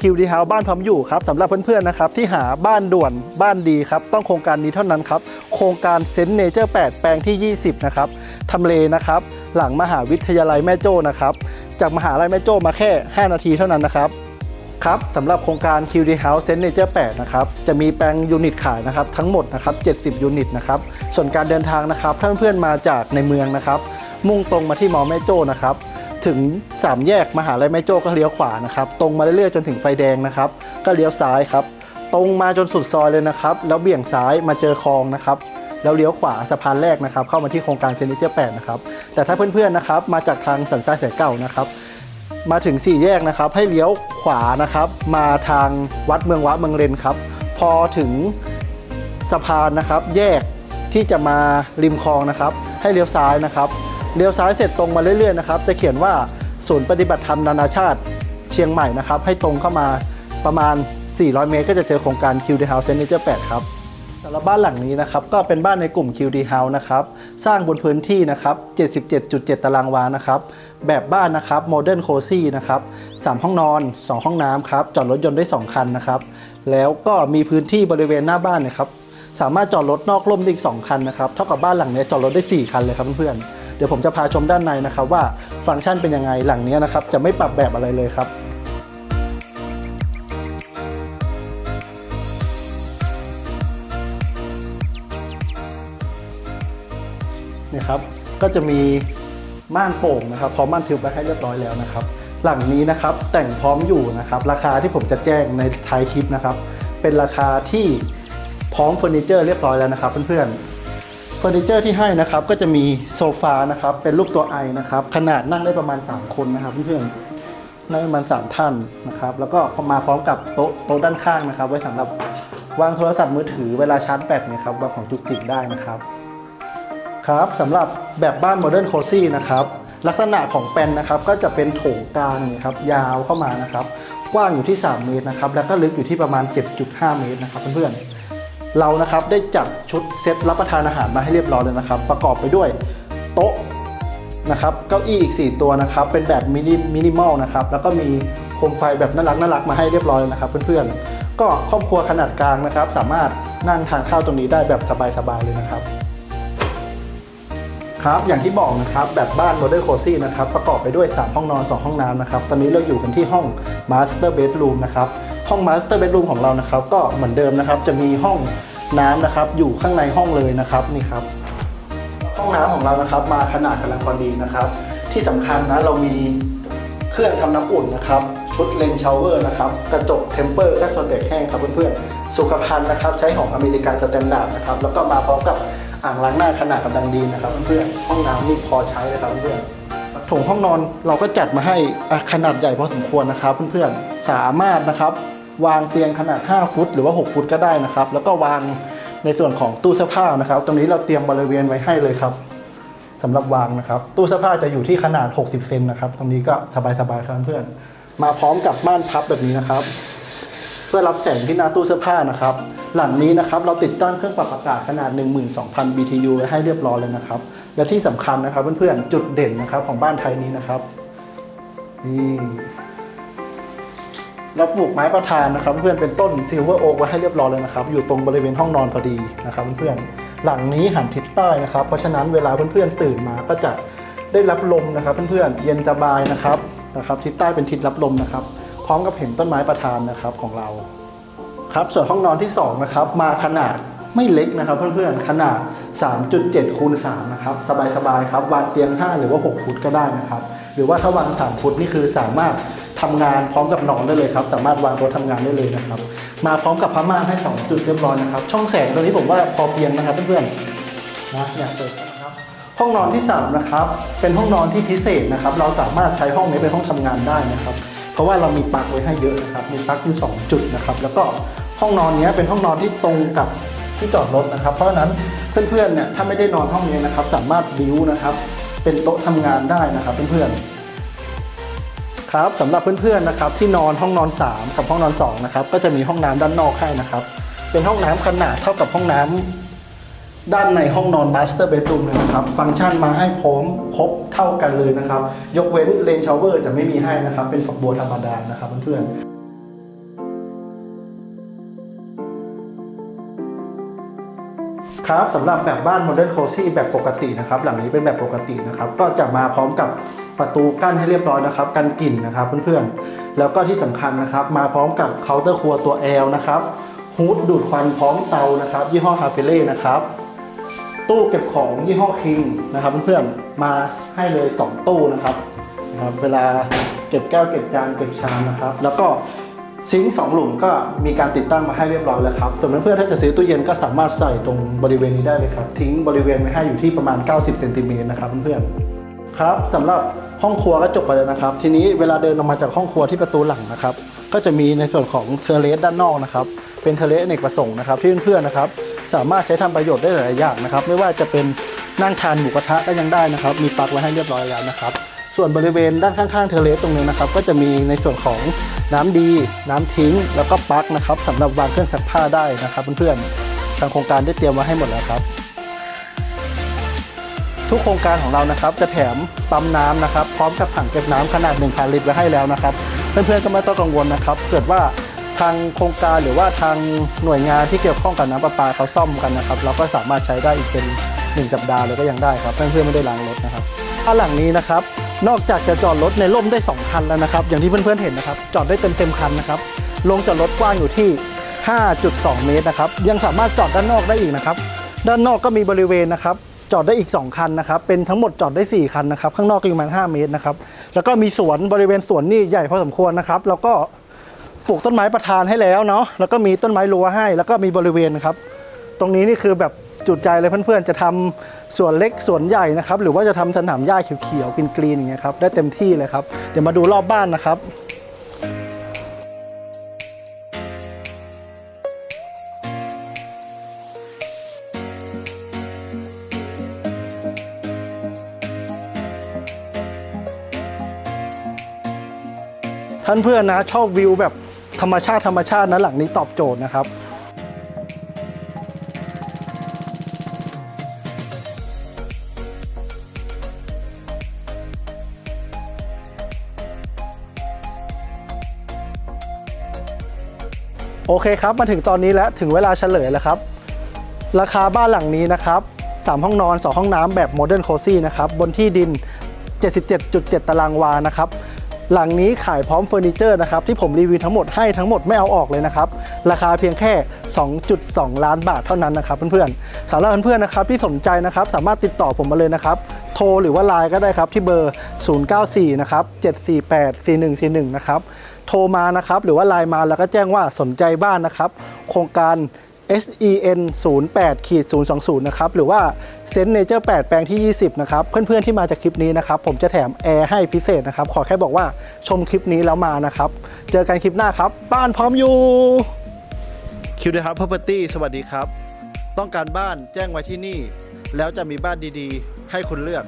คิวดีเฮาบ้านพร้อมอยู่ครับสำหรับเพื่อนๆนะครับที่หาบ้านด่วนบ้านดีครับต้องโครงการนี้เท่านั้นครับโครงการเซนเนเจอร์8แปลงที่ 20 นะครับทำเลนะครับหลังมหาวิทยาลัยแม่โจ้นะครับจากมหาลัยแม่โจ้มาแค่ 5 นาทีเท่านั้นนะครับครับสำหรับโครงการ QD House St. Nature 8นะครับจะมีแปลงยูนิตขายนะครับทั้งหมดนะครับ70 ยูนิตนะครับส่วนการเดินทางนะครับถ้าเพื่อนๆมาจากในเมืองนะครับมุ่งตรงมาที่มอแม่โจ้นะครับ ถึง 3 แยกมหาลัยแม่โจ้ก็เลี้ยวขวานะครับ ตรงมาเรื่อยๆจนถึงไฟแดงนะครับ ก็เลี้ยวซ้ายครับ ตรงมาจนสุดซอยเลยนะครับ แล้วเบี่ยงซ้ายมาเจอคลองนะครับแล้วเลี้ยวขวาสะพานแรกนะครับ เข้ามาที่โครงการ St. Nature 8นะครับ แต่ถ้าเพื่อนๆนะครับ มาจากทางสันทรายสายเก่านะครับ มาถึง 4 แยกนะครับ ให้เลี้ยวขวานะครับ มาทางวัดเมืองวะเมืองเรนครับ พอถึงสะพานนะครับ แยกที่จะมาริมคลองนะครับ ให้เลี้ยวซ้ายนะครับ เลี้ยวซ้ายเสร็จตรงมาเรื่อยๆนะครับจะเขียนว่าศูนย์ปฏิบัติธรรมนานาชาติเชียงใหม่นะครับให้ตรงเข้ามาประมาณ 400 เมตร ก็จะเจอโครงการ QD House Signature 8ครับแต่ละบ้านหลังนี้นะครับก็เป็นบ้านในกลุ่ม QD House นะครับสร้างบนพื้นที่นะครับ 77.7 ตารางวานะครับแบบบ้านนะครับ Modern Cozy นะครับ3ห้องนอน 2 ห้องน้ำครับจอดรถยนต์ได้ 2 คันนะครับแล้วก็มีพื้นที่บริเวณหน้าบ้านนะครับสามารถจอดรถนอกร่มได้อีก 2 คันนะครับเท่ากับบ้านหลังนี้จอดรถได้ 4 คันเลยครับเพื่อนๆ เดี๋ยวผมจะพาชมด้านในนะครับว่าฟังก์ชันเป็นยังไงหลังนี้นะครับจะไม่ปรับแบบอะไรเลยครับนี่ครับก็จะมีม่านโป่งนะครับพร้อมม่านทึบไว้ให้เรียบร้อยแล้วนะครับ หลังนี้นะครับแต่งพร้อมอยู่นะครับ ราคาที่ผมจะแจ้งในท้ายคลิปนะครับ เป็นราคาที่พร้อมเฟอร์นิเจอร์เรียบร้อยแล้วนะครับเพื่อนๆ เฟอร์นิเจอร์ที่ให้นะครับก็จะมีโซฟานะครับเป็นรูปตัวไอนะครับขนาดนั่งได้ประมาณ 3 คนนะครับเพื่อนๆนั่งประมาณ 3 ท่านนะครับแล้วก็มาพร้อมกับโต๊ะโต๊ะด้านข้างนะครับ ไว้สำหรับวางโทรศัพท์มือถือเวลาชาร์จแบตเนะครับวางของจุกจิกได้นะครับครับสำหรับแบบบ้านโมเดิร์นโคซี่นะครับลักษณะของแปนนะครับก็จะเป็นโถงกลางนี่ครับยาวเข้ามานะครับกว้างอยู่ที่ 3 เมตรนะครับแล้วก็ลึกอยู่ที่ประมาณ 7.5 เมตรนะครับเพื่อนๆ เรานะครับได้จัดชุดเซตรับประทานอาหารมาให้เรียบร้อยเลยนะครับ ประกอบไปด้วยโต๊ะนะครับเก้าอี้อีก 4 ตัวนะครับ เป็นแบบมินิมินิมอลนะครับ แล้วก็มีโคมไฟแบบน่ารักน่ารักมาให้เรียบร้อยเลยนะครับ เพื่อนๆ ก็ครอบครัวขนาดกลางนะครับ สามารถนั่งทานข้าวตรงนี้ได้แบบสบายๆเลยนะครับ ครับ อย่างที่บอกนะครับ แบบบ้าน Modern Cozy นะครับ ประกอบไปด้วย 3 ห้องนอน 2 ห้องน้ำนะครับ ตอนนี้เราอยู่กันที่ห้อง Master Bedroom นะครับ ห้อง Master Bedroom ของเรานะครับ ก็เหมือนเดิมนะครับ จะมีห้องน้ำนะครับ อยู่ข้างในห้องเลยนะครับ นี่ครับ ห้องน้ำของเรานะครับ มาขนาดกำลังพอดีนะครับ ที่สำคัญนะ เรามีเครื่องทำน้ำอุ่นนะครับ ชุดเลนชาวเวอร์นะครับ กระจกเทมเปอร์แค่โซนเดกแห้งครับเพื่อนๆ สุขภัณฑ์นะครับ ใช้ของอเมริกันสแตนดาร์ดนะครับ แล้วก็มาพร้อมกับ อ่างล้างหน้าขนาดกำลังดีนะครับเพื่อนๆห้องน้ำนี่พอใช้เลยครับเพื่อนๆถงห้องนอนเราก็จัดมาให้ขนาดใหญ่พอสมควรนะครับเพื่อนๆสามารถนะครับวางเตียงขนาด 5 ฟุต หรือว่า 6 ฟุตก็ได้นะครับ แล้วก็วางในส่วนของตู้เสื้อผ้านะครับ ตรงนี้เราเตรียมบริเวณไว้ให้เลยครับสำหรับวางนะครับ ตู้เสื้อผ้าจะอยู่ที่ขนาด 60 เซนนะครับ ตรงนี้ก็สบายๆครับเพื่อน มาพร้อมกับม่านพับแบบนี้นะครับ เพื่อรับแสงที่หน้าตู้เสื้อผ้านะครับ หลังนี้นะครับเราติดตั้งเครื่องปรับอากาศขนาด 12,000 BTU ไว้ให้เรียบร้อยเลยนะครับ และที่สำคัญนะครับเพื่อนๆจุดเด่นนะครับของบ้านไทยนี้นะครับนี่เราปลูกไม้ประธานนะครับ เพื่อนๆเป็นต้นซิลเวอร์โอ๊กไว้ให้เรียบร้อยเลยนะครับ อยู่ตรงบริเวณห้องนอนพอดีนะครับเพื่อนๆหลังนี้หันทิศใต้นะครับ เพราะฉะนั้นเวลาเพื่อนๆตื่นมาก็จะได้รับลมนะครับ เพื่อนๆเย็นสบายนะครับนะครับ ทิศใต้เป็นทิศรับลมนะครับ พร้อมกับเห็นต้นไม้ประธานนะครับของเรา ครับส่วนห้องนอนที่2นะครับมาขนาดไม่เล็กนะครับ เพื่อนๆขนาด 3.7คูณ3นะครับสบายๆครับวางเตียง 5 หรือว่า 6 ฟุตก็ได้นะครับ หรือว่าถ้าวาง 3 ฟุตนี่คือสามารถทำงานพร้อมกับนอนได้เลยครับ สามารถวางโต๊ะทำงานได้เลยนะครับ มาพร้อมกับผ้าม่านให้ 2 จุดเรียบร้อยนะครับ ช่องแสงตัวนี้ผมว่าพอเพียงนะครับเพื่อนๆนะเนี่ยเปิดนะครับห้องนอนที่3นะครับเป็นห้องนอนที่พิเศษนะครับ เราสามารถใช้ห้องนี้เป็นห้องทำงานได้นะครับ เพราะว่าเรามีปลั๊กไว้ให้เยอะนะครับ มีปลั๊กอยู่ 2 จุดนะครับ แล้วก็ห้องนอนนี้เป็นห้องนอนที่ตรงกับที่จอดรถนะครับ เพราะฉะนั้นเพื่อนๆเนี่ยถ้าไม่ได้นอนห้องนี้นะครับ สามารถบิวนะครับ เป็นโต๊ะทำงานได้นะครับเพื่อนๆครับสำหรับเพื่อนๆนะครับที่นอนห้องนอน 3 กับห้องนอน2นะครับก็จะมีห้องน้ำด้านนอกให้นะครับ เป็นห้องน้ำขนาดเท่ากับห้องน้ำ ด้านในห้องนอน master bedroom เลยนะครับ ฟังก์ชันมาให้พร้อมครบเท่ากันเลยนะครับ ยกเว้นเลนชาวเวอร์จะไม่มีให้นะครับ เป็นฝักบัวธรรมดานะครับเพื่อนๆครับสำหรับแบบบ้านโมเดิร์นโคซี่แบบปกตินะครับหลังนี้เป็นแบบปกตินะครับก็จะมาพร้อมกับประตูกั้นให้เรียบร้อยนะครับกันกลิ่นนะครับเพื่อนๆ แล้วก็ที่สำคัญนะครับมาพร้อมกับเคาน์เตอร์ครัวตัว L นะครับฮูดดูดควันพร้อมเตานะครับยี่ห้อฮาเฟเล่นะครับ ตู้เก็บของยี่ห้อคิงนะครับเพื่อนๆมาให้เลย 2 ตู้นะครับนะครับ เวลาเก็บแก้วเก็บจานเก็บชามนะครับ แล้วก็ซิงค์สองหลุมก็มีการติดตั้งมาให้เรียบร้อยแล้วครับส่วนเพื่อนๆถ้าจะซื้อตู้เย็นก็สามารถใส่ตรงบริเวณนี้ได้เลยครับ ทิ้งบริเวณไว้ให้อยู่ที่ประมาณ 90เซนติเมตรนะครับเพื่อนๆครับสำหรับห้องครัวก็จบไปแล้วนะครับ ทีนี้เวลาเดินออกมาจากห้องครัวที่ประตูหลังนะครับ ก็จะมีในส่วนของเทเลสด้านนอกนะครับ เป็นเทเลสเนกประสงค์นะครับที่เพื่อนๆนะครับ สามารถใช้ทำประโยชน์ได้หลายอย่างนะครับ ไม่ว่าจะเป็นนั่งทานหมูกระทะก็ยังได้นะครับ มีปลั๊กไว้ให้เรียบร้อยแล้วนะครับ ส่วนบริเวณด้านข้างๆเทเลสตรงนี้นะครับ ก็จะมีในส่วนของน้ำดี น้ำทิ้ง แล้วก็ปลั๊กนะครับสำหรับวางเครื่องซักผ้าได้นะครับเพื่อนๆทางโครงการได้เตรียมไว้ให้หมดแล้วครับทุกโครงการของเรานะครับจะแถมปั๊มน้ำนะครับ พร้อมกับถังเก็บน้ำขนาด 1,000 ลิตรไว้ให้แล้วนะครับ เพื่อนๆก็ไม่ต้องกังวลนะครับ เกิดว่า ทางโครงการหรือว่าทางหน่วยงานที่เกี่ยวข้องกับน้ำประปาเขาซ่อมกันนะครับเราก็สามารถใช้ได้อีกเป็น 1 สัปดาห์เลยก็ยังได้ครับเพื่อนๆไม่ได้ล้างรถนะครับถ้าหลังนี้นะครับนอกจากจะจอดรถในร่มได้ 2 คันแล้วนะครับ อย่างที่เพื่อนๆเห็นนะครับ จอดได้เต็มเต็มคันนะครับลงจอดรถกว้างอยู่ที่ 5.2 เมตรนะครับยังสามารถจอดด้านนอกได้อีกนะครับ ด้านนอกก็มีบริเวณนะครับจอดได้อีก 2 คันนะครับเป็นทั้งหมดจอดได้ 4 คันนะครับ ข้างนอกก็ประมาณ 5 เมตรนะครับแล้วก็มีสวนบริเวณสวนนี่ใหญ่พอสมควรนะครับ แล้วก็ ปลูกต้นไม้ประทานให้แล้วเนาะแล้วก็มีต้นไม้รั้วให้ แล้วก็มีบริเวณครับ ตรงนี้นี่คือแบบจุดใจเลยเพื่อนๆ จะทำสวนเล็กสวนใหญ่นะครับ หรือว่าจะทำสนามหญ้าเขียวๆกรีนๆอย่างเงี้ยครับได้เต็มที่เลยครับ เดี๋ยวมาดูรอบบ้านนะครับท่านเพื่อนนะชอบวิวแบบ ธรรมชาติธรรมชาตินะหลังนี้ตอบโจทย์นะครับโอเคครับ มาถึงตอนนี้แล้วถึงเวลาเฉลยแล้วครับ ราคาบ้านหลังนี้นะครับ3ห้องนอน 2 ห้องน้ำแบบโมเดิร์นโคซี่นะครับ บนที่ดิน 77.7 ตารางวานะครับ หลังนี้ขายพร้อมเฟอร์นิเจอร์นะครับที่ผมรีวิวทั้งหมดให้ทั้งหมดไม่เอาออกเลยนะครับราคาเพียงแค่ 2.2 ล้านบาทเท่านั้นนะครับเพื่อนๆสำหรับเพื่อนๆนะครับที่สนใจนะครับสามารถติดต่อผมมาเลยนะครับโทรหรือว่าไลน์ก็ได้ครับที่เบอร์ 094 นะครับ 748 4141 นะครับโทรมานะครับหรือว่าไลน์มาแล้วก็แจ้งว่าสนใจบ้านนะครับโครงการ SEN 08ขีด020 นะครับ หรือว่า s e n Nature 8 แปลงที่ 20 นะครับ เพื่อนๆ ที่มาจากคลิปนี้นะครับ ผมจะแถมแอร์ให้พิเศษนะครับ ขอแค่บอกว่าชมคลิปนี้แล้วมานะครับ เจอกันคลิปหน้าครับ บ้านพร้อมอยู่ คิวนะครับ Property สวัสดีครับ ต้องการบ้านแจ้งไว้ที่นี่ แล้วจะมีบ้านดีๆ ให้คุณเลือก